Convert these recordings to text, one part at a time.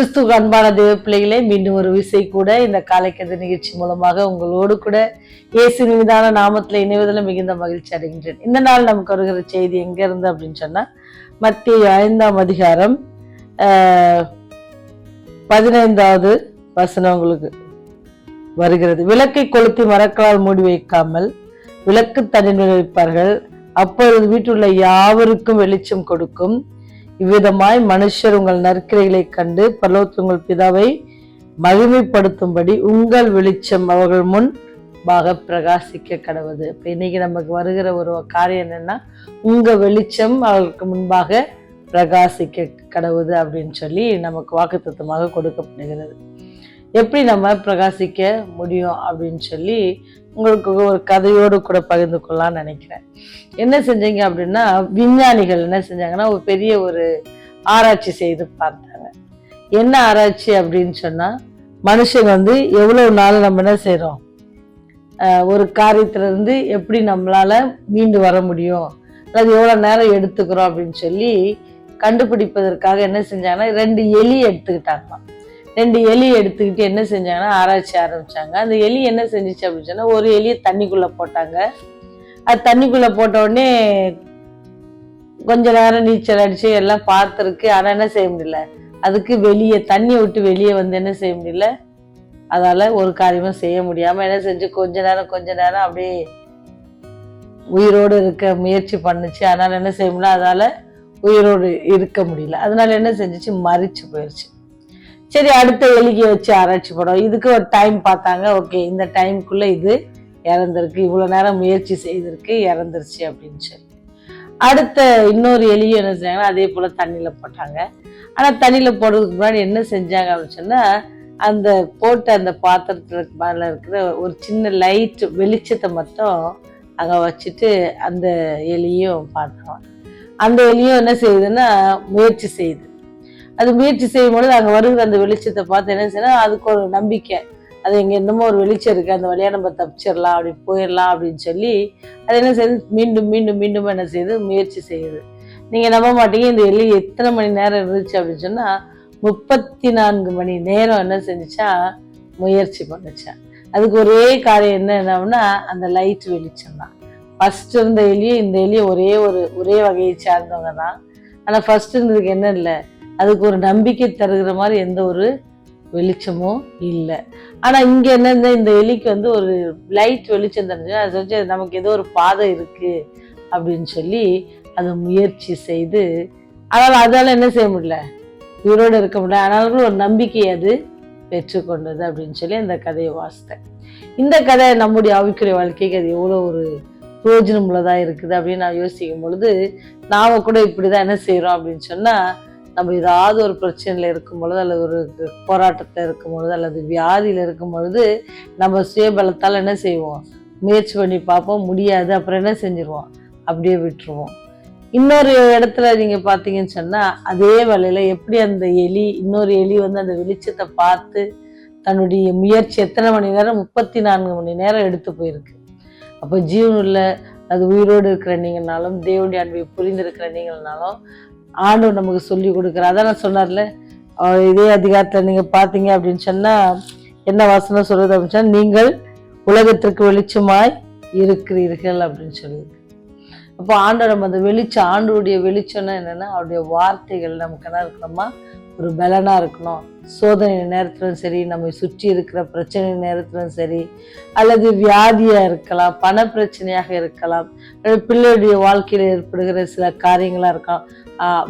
கிறிஸ்துவ அன்பான தேவ பிள்ளைகளே மீண்டும் ஒரு விசை கூட இந்த காலைக்கதை நிகழ்ச்சி மூலமாக உங்களோடு கூட இயேசு மீதான நாமத்தில் இணைவதில் மிகுந்த மகிழ்ச்சி அடைகின்றேன். இந்த நாள் நமக்கு வருகிற செய்தி எங்க இருந்து அப்படின்னு சொன்னா மத்திய ஐந்தாம் அதிகாரம் ஆஹ், பதினைந்தாவது வசனம் உங்களுக்கு வருகிறது. விளக்கை கொளுத்தி மரக்களால் மூடி வைக்காமல் விளக்கு தனிமையில் வைப்பார்கள். அப்பொழுது வீட்டுள்ள யாவருக்கும் வெளிச்சம் கொடுக்கும். இவ்விதமாய் மனுஷர் உங்கள் நற்கிரைகளை கண்டு பரலோகத்தில் உங்கள் பிதாவை மகிமைப்படுத்தும்படி உங்கள் வெளிச்சம் அவர்கள் முன் பாக பிரகாசிக்க கடவுது. இப்போ இன்னைக்கு நமக்கு வருகிற ஒரு காரியம் என்னன்னா உங்கள் வெளிச்சம் அவர்களுக்கு முன்பாக பிரகாசிக்க கடவுது அப்படின்னு சொல்லி நமக்கு வாக்குத்தத்தமாக கொடுக்கப்படுகிறது. எப்படி நம்ம பிரகாசிக்க முடியும் அப்படின்னு சொல்லி உங்களுக்கு ஒரு கதையோடு கூட பகிர்ந்து கொள்ளலாம்னு நினைக்கிறேன். என்ன செஞ்சீங்க அப்படின்னா விஞ்ஞானிகள் என்ன செஞ்சாங்கன்னா ஒரு பெரிய ஒரு ஆராய்ச்சி செய்து பார்த்தாங்க. என்ன ஆராய்ச்சி அப்படின்னு சொன்னால் மனுஷன் வந்து எவ்வளவு நாள் நம்ம என்ன செய்கிறோம் ஒரு காரியத்துல இருந்து எப்படி நம்மளால மீண்டு வர முடியும்? அல்லது எவ்வளோ நேரம் எடுத்துக்கிறோம் அப்படின்னு சொல்லி கண்டுபிடிப்பதற்காக என்ன செஞ்சாங்கன்னா ரெண்டு எலி எடுத்துக்கிட்டாங்களாம். ரெண்டு எலி எடுத்துக்கிட்டு என்ன செஞ்சாங்கன்னா ஆராய்ச்சி ஆரம்பிச்சாங்க. அந்த எலி என்ன செஞ்சுச்சு அப்படின்னு சொன்னா ஒரு எலியை தண்ணிக்குள்ள போட்டாங்க. அது தண்ணிக்குள்ள போட்ட உடனே கொஞ்ச நேரம் நீச்சல் அடிச்சு எல்லாம் பார்த்துருக்கு. ஆனால் என்ன செய்ய முடியல. அதுக்கு வெளியே தண்ணி விட்டு வெளியே வந்து என்ன செய்ய முடியல. அதால ஒரு காரியமும் செய்ய முடியாம என்ன செஞ்சு கொஞ்ச நேரம் கொஞ்ச நேரம் அப்படியே உயிரோடு இருக்க முயற்சி பண்ணுச்சு. அதனால என்ன செய்ய முடியல. அதால உயிரோடு இருக்க முடியல. அதனால என்ன செஞ்சுச்சு? மறிச்சு போயிடுச்சு சரி அடுத்த எலிக்கு வச்சு ஆராய்ச்சி படம். இதுக்கு ஒரு டைம் பார்த்தாங்க. ஓகே இந்த டைமுக்குள்ளே இது இறந்துருக்கு. இவ்வளோ நேரம் முயற்சி செய்திருக்கு இறந்துருச்சு அப்படின்னு சொல்லி. அடுத்த இன்னொரு எலியும் என்ன செஞ்சாங்கன்னா அதே போல் தண்ணியில் போட்டாங்க. ஆனால் தண்ணியில் போடுறதுக்கு முன்னாடி என்ன செஞ்சாங்க அப்படின்னு சொன்னால் அந்த போட்ட அந்த பாத்திரத்துக்கு மேலே இருக்கிற ஒரு சின்ன லைட் வெளிச்சத்தை மட்டும் அங்கே வச்சுட்டு அந்த எலியும் பார்த்தோம் அந்த எலியும் என்ன செய்யுதுன்னா முயற்சி செய்யுது. அது முயற்சி செய்யும் பொழுது அங்கே வருகிற அந்த வெளிச்சத்தை பார்த்து என்ன செய்யணும்? அதுக்கு ஒரு நம்பிக்கை. அது எங்கே என்னமோ ஒரு வெளிச்சம் இருக்குது அந்த வழியாக நம்ம தப்பிச்சிடலாம் அப்படி போயிடலாம் அப்படின்னு சொல்லி அது என்ன செய்யுது? மீண்டும் மீண்டும் மீண்டும் என்ன செய்யுது? முயற்சி செய்யுது. நீங்கள் நம்ப மாட்டீங்க. இந்த எலி எத்தனை மணி நேரம் இருந்துச்சு அப்படின்னு சொன்னால் முப்பத்தி நான்கு மணி நேரம் என்ன செஞ்சுச்சா? முயற்சி பண்ணுச்சா. அதுக்கு ஒரே காரியம் என்ன என்னன்னா அந்த லைட் வெளிச்சம் தான். ஃபர்ஸ்ட் இருந்த எலியும் இந்த எலியும் ஒரே ஒரு ஒரே வகையை சார்ந்தவங்க தான். ஆனால் ஃபர்ஸ்ட் இருந்ததுக்கு என்ன இல்லை? அதுக்கு ஒரு நம்பிக்கை தருகிற மாதிரி எந்த ஒரு வெளிச்சமும் இல்லை. ஆனால் இங்கே என்ன இந்த எலிக்கு வந்து ஒரு லைட் வெளிச்சம் தெரிஞ்சுன்னா அது வந்து நமக்கு ஏதோ ஒரு பாதை இருக்குது அப்படின்னு சொல்லி அதை முயற்சி செய்து அதனால் அதால் என்ன செய்ய முடியல? உயிரோடு இருக்க முடியல. ஆனாலும் ஒரு நம்பிக்கை அது பெற்றுக்கொண்டது அப்படின்னு சொல்லி அந்த கதையை வாசித்தேன். இந்த கதை நம்முடைய ஆவிக்குரிய வாழ்க்கைக்கு அது எவ்வளோ ஒரு பிரயோஜனம் உள்ளதாக இருக்குது அப்படின்னு நான் யோசிக்கும் பொழுது நாம் கூட இப்படிதான் என்ன செய்கிறோம் அப்படின்னு சொன்னால் நம்ம ஏதாவது ஒரு பிரச்சனையில் இருக்கும் பொழுது அல்லது ஒரு போராட்டத்தில் இருக்கும் பொழுது அல்லது வியாதியில் இருக்கும் பொழுது நம்ம சுயபலத்தால் என்ன செய்வோம்? முயற்சி பண்ணி பார்ப்போம். முடியாது. அப்புறம் என்ன செஞ்சுருவோம்? அப்படியே விட்டுருவோம். இன்னொரு இடத்துல நீங்கள் பார்த்தீங்கன்னு சொன்னால் அதே வேலையில் எப்படி அந்த எலி இன்னொரு எலி வந்து அந்த வெளிச்சத்தை பார்த்து தன்னுடைய முயற்சி எத்தனை மணி நேரம்? முப்பத்தி நான்கு மணி நேரம் எடுத்து போயிருக்கு. அப்போ ஜீவனுள்ள அது உயிரோடு இருக்கிற நீங்கனாலும் தேவனுடைய அன்பை புரிந்திருக்கிற நீங்கள்னாலும் ஆண்டவர் நமக்கு சொல்லி கொடுக்குறார். அதான் நான் சொன்னார்ல இதே அதிகாரத்தில் நீங்க பார்த்தீங்க அப்படின்னு சொன்னா என்ன வசனம் சொல்றது அப்படின்னு நீங்கள் உலகத்திற்கு வெளிச்சமாய் இருக்கிறீர்கள் அப்படின்னு சொல்லுது. அப்போ ஆண்டோட நம்ம அந்த வெளிச்சம் ஆண்டோடைய வெளிச்சம்னா என்னன்னா அவருடைய வார்த்தைகள் நமக்கு என்ன இருக்கணுமா? ஒரு பலனாக இருக்கணும். சோதனை நேரத்திலும் சரி நம்மை சுற்றி இருக்கிற பிரச்சனை நேரத்திலும் சரி அல்லது வியாதியாக இருக்கலாம் பண பிரச்சனையாக இருக்கலாம் பிள்ளையுடைய வாழ்க்கையில் ஏற்படுகிற சில காரியங்களாக இருக்கலாம்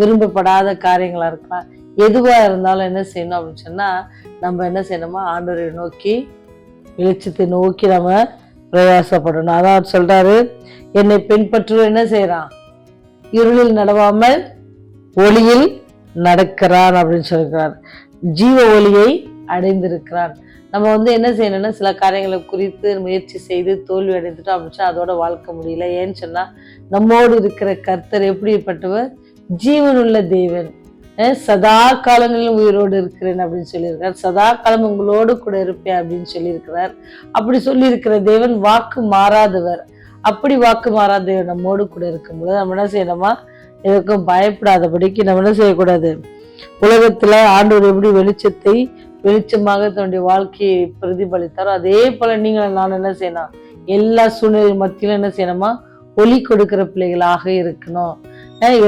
விரும்பப்படாத காரியங்களாக இருக்கலாம் எதுவாக இருந்தாலும் என்ன செய்யணும் அப்படின்னு சொன்னால் நம்ம என்ன செய்யணுமா ஆண்டோரை நோக்கி வெளிச்சத்தை நோக்கி நம்ம பிரயாசப்படணும். அதான் அவர் சொல்றாரு என்னை பின்பற்றுவ என்ன செய்கிறான் இருளில் நடவாமல் ஒளியில் நடக்கிறான் அப்படின்னு சொல்கிறார். ஜீவ ஒளியை அடைந்திருக்கிறான் நம்ம வந்து என்ன செய்யணும்னா சில காரியங்களை குறித்து முயற்சி செய்து தோல்வி அடைந்துட்டோம் அப்படின்னு அதோட வாழ்க்கை முடியல. ஏன்னு சொன்னால் நம்மோடு இருக்கிற கர்த்தர் எப்படிப்பட்டவர்? ஜீவனுள்ள தேவன். சதா காலங்களிலும் உயிரோடு இருக்கிறேன் அப்படின்னு சொல்லியிருக்கார் சதா காலம் உங்களோடு கூட இருப்பேன் அப்படின்னு சொல்லியிருக்கிறார். அப்படி சொல்லியிருக்கிற தேவன் வாக்கு மாறாதவர். அப்படி வாக்கு மாறாத தேவன் நம்மோடு கூட இருக்கும்போது நம்ம என்ன செய்யணுமா? எதுக்கும் பயப்படாதபடிக்கு நம்ம என்ன செய்யக்கூடாது? உலகத்துல ஆண்டவர் எப்படி வெளிச்சத்தை வெளிச்சமாக தன்னுடைய வாழ்க்கையை பிரதிபலித்தாரோ அதே போல நீங்கள் நான் என்ன செய்யணும்? எல்லா சூழ்நிலை மத்தியிலும் என்ன செய்யணுமா? ஒளி கொடுக்கிற பிள்ளைகளாக இருக்கணும்.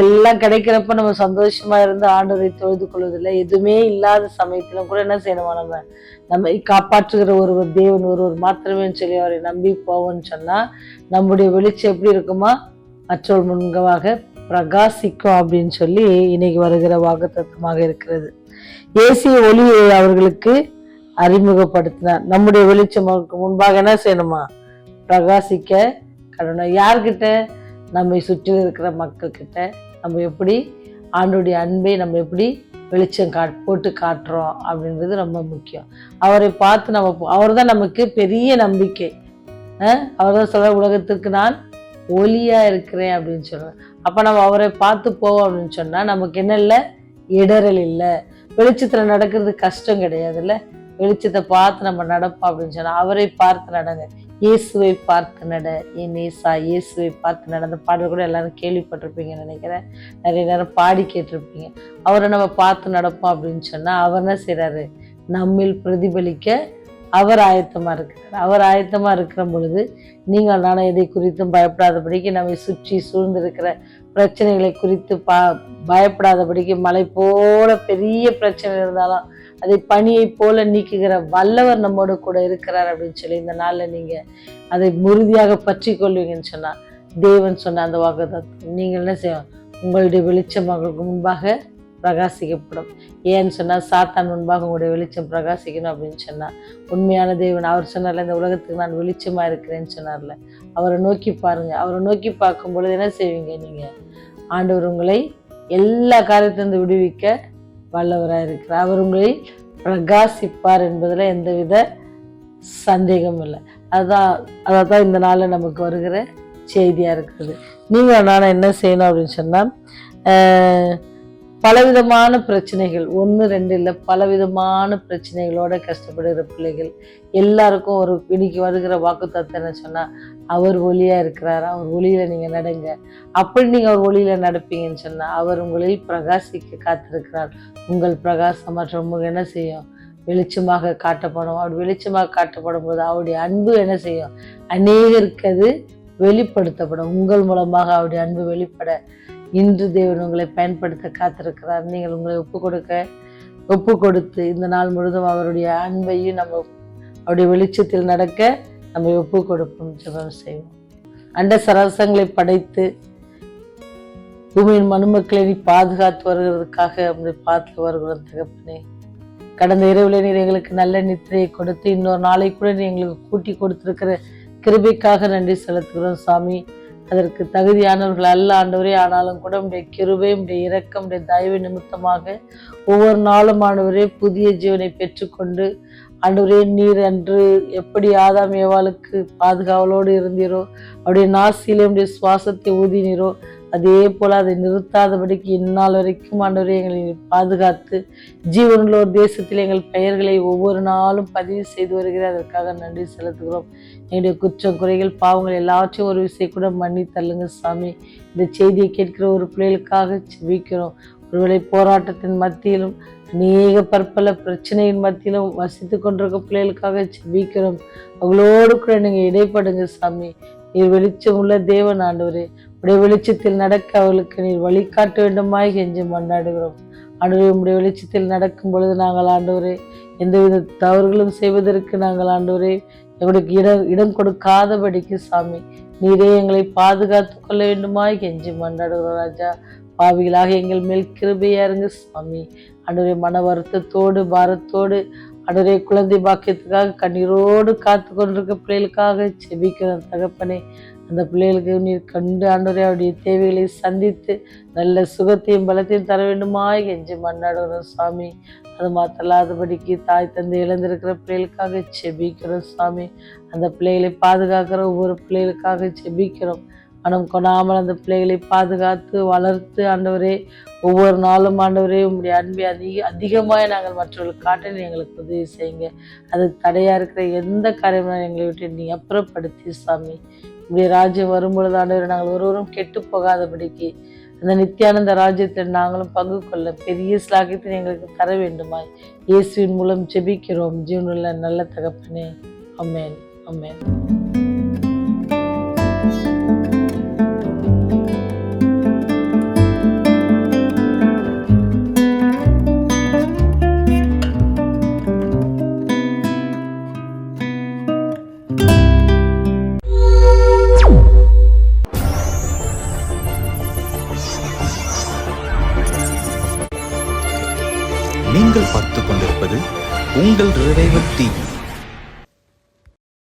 எல்லாம் கிடைக்கிறப்ப நம்ம சந்தோஷமா இருந்து ஆண்டவரை தொழுது கொள்வதில்லை. எதுவுமே இல்லாத சமயத்திலும் கூட என்ன செய்யணுமா நம்ம? நம்மை காப்பாற்றுகிற ஒருவர் தேவன் ஒருவர் மாத்திரமே சொல்லி அவரை நம்பி போவோம்னு சொன்னா நம்முடைய வெளிச்சம் எப்படி இருக்குமா? மற்றொரு முன்கவாக பிரகாசிக்கும் அப்படின்னு சொல்லி இன்னைக்கு வருகிற வாக்குத்தத்தமாக இருக்கிறது. ஏசிய ஒளியை அவர்களுக்கு அறிமுகப்படுத்தினார். நம்முடைய வெளிச்சமுக்கு முன்பாக என்ன செய்யணுமா? பிரகாசிக்க கடவுள். யார்கிட்ட? நம்மை சுற்றி இருக்கிற மக்கள்கிட்ட. நம்ம எப்படி? ஆண்டுடைய அன்பை நம்ம எப்படி வெளிச்சம் காட் போட்டு காட்டுறோம் அப்படின்றது ரொம்ப முக்கியம். அவரை பார்த்து நம்ம அவர் தான் நமக்கு பெரிய நம்பிக்கை. அவர் தான் சொல்ற உலகத்துக்கு நான் ஒலியாக இருக்கிறேன் அப்படின்னு சொல்கிறேன் அப்போ நம்ம அவரை பார்த்து போவோம் அப்படின்னு சொன்னால் நமக்கு என்ன இல்லை? இடரல் இல்லை. வெளிச்சத்தில் நடக்கிறது கஷ்டம் கிடையாதுல்ல? வெளிச்சத்தை பார்த்து நம்ம நடப்போம் அப்படின்னு சொன்னால் அவரை பார்த்து நடங்க. இயேசுவை பார்த்து நட. என் ஏசா இயேசுவை பார்த்து நடந்த பாடல் கூட எல்லாரும் கேள்விப்பட்டிருப்பீங்கன்னு நினைக்கிறேன். நிறைய நேரம் பாடி கேட்டிருப்பீங்க. அவரை நம்ம பார்த்து நடப்போம் அப்படின்னு சொன்னால் அவர் என்ன செய்கிறாரு நம்மில் பிரதிபலிக்க அவர் ஆயத்தமாக இருக்கிறார். அவர் ஆயத்தமாக இருக்கிற பொழுது நீங்கள் நானும் எதை குறித்தும் பயப்படாதபடிக்கு நம்மை சுற்றி சூழ்ந்திருக்கிற பிரச்சனைகளை குறித்து பா பயப்படாதபடிக்கு மலை போல பெரிய பிரச்சனை இருந்தாலும் அதை பணியை போல நீக்குகிற வல்லவர் நம்மோட கூட இருக்கிறார் அப்படின்னு சொல்லி இந்த நாளில் நீங்கள் அதை உறுதியாக பற்றி கொள்வீங்கன்னு சொன்னால் தேவன் சொன்ன அந்த வாக்கு நீங்கள் என்ன செய்வோம் உங்களுடைய வெளிச்சம் அவங்களுக்கு முன்பாக பிரகாசிக்கப்படும். ஏன்னு சொன்னால் சாத்தான் முன்பாக உங்களுடைய வெளிச்சம் பிரகாசிக்கணும் அப்படின்னு சொன்னால் உண்மையான தேவன் அவர் சொன்னார்ல இந்த உலகத்துக்கு நான் வெளிச்சமாக இருக்கிறேன்னு சொன்னார்ல. அவரை நோக்கி பாருங்கள் அவரை நோக்கி பார்க்கும் பொழுது என்ன செய்வீங்க நீங்கள் ஆண்டவர் உங்களை எல்லா காரியத்திலிருந்து விடுவிக்க வல்லவராக இருக்கிறார். அவர் உங்களை பிரகாசிப்பார் என்பதில் எந்தவித சந்தேகமும் இல்லை. அதுதான் அதான் இந்த நாளில் நமக்கு வருகிற செய்தியாக இருக்குது. நீங்கள் நான் என்ன செய்யணும் அப்படின்னு சொன்னால் பலவிதமான பிரச்சனைகள். ஒன்று ரெண்டு இல்லை. பலவிதமான பிரச்சனைகளோட கஷ்டப்படுகிற பிள்ளைகள். எல்லாருக்கும் ஒரு இன்னைக்கு வருகிற வாக்குத்தத்தை என்ன சொன்னால் அவர் ஒளியாக இருக்கிறார்? அவர் ஒளியில் நீங்கள் நடங்க. அப்படி நீங்கள் அவர் ஒளியில் நடப்பீங்கன்னு சொன்னால் அவர் உங்களில் பிரகாசிக்க காத்திருக்கிறார். உங்கள் பிரகாசம் மற்றவங்க என்ன செய்யும்? வெளிச்சமாக காட்டப்படும். அவர் வெளிச்சமாக காட்டப்படும் போது அவருடைய அன்பு என்ன செய்யும்? அநேகருக்கு அது வெளிப்படுத்தப்படும். உங்கள் மூலமாக அவருடைய அன்பு வெளிப்பட இன்று தேவன் உங்களை பயன்படுத்த காத்திருக்கிறார். நீங்கள் உங்களை ஒப்பு கொடுக்க ஒப்பு கொடுத்து இந்த நாள் முழுதும் அவருடைய அன்பையும் நம்ம அவருடைய வெளிச்சத்தில் நடக்க நம்ம ஒப்பு கொடுப்போம் ஜபம் செய்வோம். அண்ட சரசங்களை படைத்து பூமியின் மனுமக்களை நீ பாதுகாத்து வருகிறதுக்காக அப்படி பார்த்து வருகிறோம் தகப்பனே. கடந்த இரவுல நீர் எங்களுக்கு நல்ல நித்திரையை கொடுத்து இன்னொரு நாளை கூட நீ எங்களுக்கு கூட்டி கொடுத்துருக்கிற கிருபைக்காக நன்றி செலுத்துகிறோம் சாமி. அதற்கு தகுதியானவர்கள் அல்ல ஆண்டவரே. ஆனாலும் கூட உடைய கிருபை உடைய இரக்கம் உடைய தயவு நிமித்தமாக ஒவ்வொரு நாளும் ஆண்டவரே புதிய ஜீவனை பெற்றுக்கொண்டு ஆண்டவரே நீர் அன்று எப்படி ஆதாம் ஏவாளுக்கு பாதுகாவலோடு இருந்தீரோ அவருடைய நாசியிலே உடைய சுவாசத்தை ஊதினீரோ அதே போல் அதை நிறுத்தாதபடிக்கு இந்நாள் வரைக்கும் ஆண்டவரை எங்களை பாதுகாத்து ஜீவனுள்ள ஒரு தேசத்தில் எங்கள் பெயர்களை ஒவ்வொரு நாளும் பதிவு செய்து வருகிறேன் அதற்காக நன்றி செலுத்துகிறோம். எங்களுடைய குற்றம் குறைகள் பாவங்கள் எல்லாவற்றையும் ஒரு விஷயம் கூட மன்னி தள்ளுங்க சாமி. இந்த செய்தியை கேட்கிற ஒரு பிள்ளைகளுக்காக செபிக்கிறோம் ஒருவேளை போராட்டத்தின் மத்தியிலும் அநேக பற்பல பிரச்சனையின் மத்தியிலும் வசித்து கொண்டிருக்க பிள்ளைகளுக்காக செபிக்கிறோம் அவங்களோடு கூட நீங்கள் இடைப்படுங்க சாமி. நீர் வெளிச்சம் உள்ள தேவன் ஆண்டவரே. உடைய வெளிச்சத்தில் நடக்க அவளுக்கு நீர் வழிகாட்ட வேண்டுமாய் கெஞ்சி மன்னாடுகிறோம் ஆண்டவரே உடைய வெளிச்சத்தில் நடக்கும் பொழுது நாங்கள் ஆண்டவரே எந்தவித தவறுகளும் செய்வதற்கு நாங்கள் ஆண்டவரே எங்களுக்கு இடம் இடம் கொடுக்காதபடிக்கு சாமி நீரே எங்களை பாதுகாத்து கொள்ள வேண்டுமாய் கெஞ்சி மன்னாடுகிறோம் ராஜா. பாவிகளாக எங்கள் மேல் கிருபையா இருங்க சாமி. ஆண்டவரே மன வருத்தத்தோடு பாரத்தோடு அன்றைய குழந்தை பாக்கியத்துக்காக கண்ணீரோடு காத்து கொண்டிருக்க பிள்ளைகளுக்காக செபிக்கிறோம் தகப்பனே. அந்த பிள்ளைகளுக்கு நீர் கண்டு ஆண்டவரே அவருடைய தேவைகளை சந்தித்து நல்ல சுகத்தையும் பலத்தையும் தர வேண்டுமா? என்று மன்னாடுகிறோம் சாமி அது மாத்தல்லாதபடிக்கு தாய் தந்தை இழந்திருக்கிற பிள்ளைகளுக்காக செபிக்கிறோம் சாமி அந்த பிள்ளைகளை பாதுகாக்கிற ஒவ்வொரு பிள்ளைகளுக்காக செபிக்கிறோம். மனம் கொடாமல் அந்த பிள்ளைகளை பாதுகாத்து வளர்த்து ஆண்டவரே ஒவ்வொரு நாளும் ஆண்டவரே உங்களுடைய அன்பை அதிக அதிகமாக நாங்கள் மற்றவர்களுக்கு காட்டணும் எங்களுக்கு உதவி செய்யுங்க. அது தடையாக இருக்கிற எந்த காரியமும் எங்களை விட்டு நீ அப்புறப்படுத்தி சாமி இப்படி ராஜ்யம் வரும்பொழுது ஆண்டவர் நாங்கள் ஒருவரும் கெட்டு போகாதபடிக்கு அந்த நித்தியானந்த ராஜ்யத்தில் நாங்களும் பங்கு கொள்ள பெரிய ஸ்லாகியத்தை எங்களுக்கு தர வேண்டுமாய். இயேசுவின் மூலம் ஜெபிக்கிறோம். ஜீவனுள்ள நல்ல தகப்பனே. அமேன் அமேன் நீங்கள்